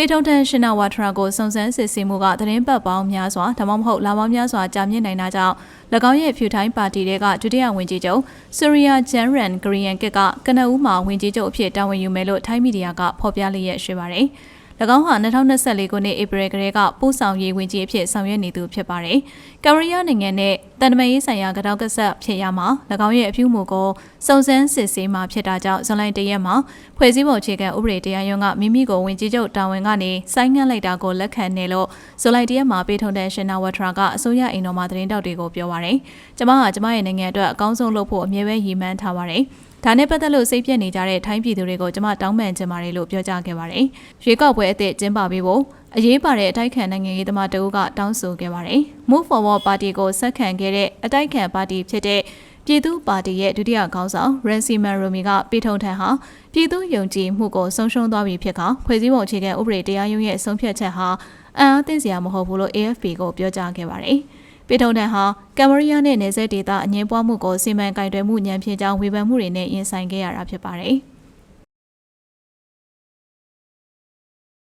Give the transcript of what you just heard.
ပေထုံထန်ရှင်နာဝါထရာကိုစုံစမ်းစစ်ဆေးမှုကသတင်းပတ်ပေါင်းများစွာဒါမှမဟုတ်လာပေါင်းများစွာကြာမြင့်နိုင်တာကြောင့်၎င်းရဲ့ဖြူထိုင်းပါတီတွေကဒုတိယဝန်ကြီးချုပ်ဆူရီယာဂျန်ရန်ဂရီယန်ကစ်ကကနအူးမှာဝန်ကြီးချုပ်အဖြစ်တာဝန်ယူမယ်လို့ထိုင်းမီဒီယာကဖော်ပြလျက်ရှိပါတယ်။၎ င်းဟာ2024ခုနှစ်ဧပြီကလေးကပို့ဆောင်ရေးဝန်ကြီးအဖြစ်ဆောင်ရွက်နေသူဖြစ်ပါတယ်။ကော်ရီးယားနိုင်ငံနဲ့တန်တမန်ရေးဆိုင်ရာကတော့ကဆက်ဖြစ်ရမှာ၎င်းရဲ့အပြုအမူကိုစုံစမ်းစစ်ဆေးမှာဖြစ်တာကြောင့်ဇွန်လတရက်မှာဖွဲ့စည်းပုံအခြေခံဥပဒေတရားရုံးကမိမိကိုဝင်ကြီးချုပ်တာဝန်ကနေဆိုင်းငံ့လိုက်တာကိုလက်ခံနေလို့ဇွန်လတရက်မှာပေးထုံတဲ့ရှင်နာဝထရာကအစိုးရအိမ်တော်မှာသတင်းတောက်တွေကိုပြောပါရယ်။ကျမဟာကျမရဲ့နိုင်ငံအတွက်အကောင်းဆုံးလုပ်ဖို့အမြဲပဲရည်မှန်းထားပါရယ်။ဒါနဲ့ပတ်သက်လို့စိတ်ပြက်နေကြတဲ့ထိုင်းပြည်သူတွေကိုကျွန်မတောင်းပန်ချင်ပါတယ်လို့ပြောကြားခဲ့ပါတယ်။ရွေးကောက်ပွဲအသစ်ကျင်းပပေးဖို့အရေးပါတဲ့အတိုက်ခံနိုင်ငံရေးသမားတအုပ်ကတောင်းဆိုခဲ့ပါတယ်။ Move Forward ပါတီကိုဆက်ခံခဲ့တဲ့အတိုက်ခံပါတီဖြစ်တဲ့ပြည်သူ့ပါတီရဲ့ဒုတိယခေါင်းဆောင် Ransi Maromi ကပြည်ထုံထံဟာပြည်သူ့ယုံကြည်မှုကိုဆုံးရှုံးသွားပြီဖြစ်ကဖွဲ့စည်းပုံအခြေခံဥပဒေတရားရုံးရဲ့ဆုံးဖြတ်ချက်ဟာအံ့အားသင့်စရာမဟုတ်ဘူးလို့ AFP ကိုပြောကြားခဲ့ပါတယ်။ ပေထုံတန်ဟာကမ်ဘောဒီးယားနဲ့နယ်စပ်ဒေသအငင်းပွားမှုကိုစီမံကင်တွယ်မှုညံဖြင့်ကြောင်းဝေဖန်မှုတွေနဲ့ရင်ဆိုင်ခဲ့ရတာဖြစ်ပါတယ်။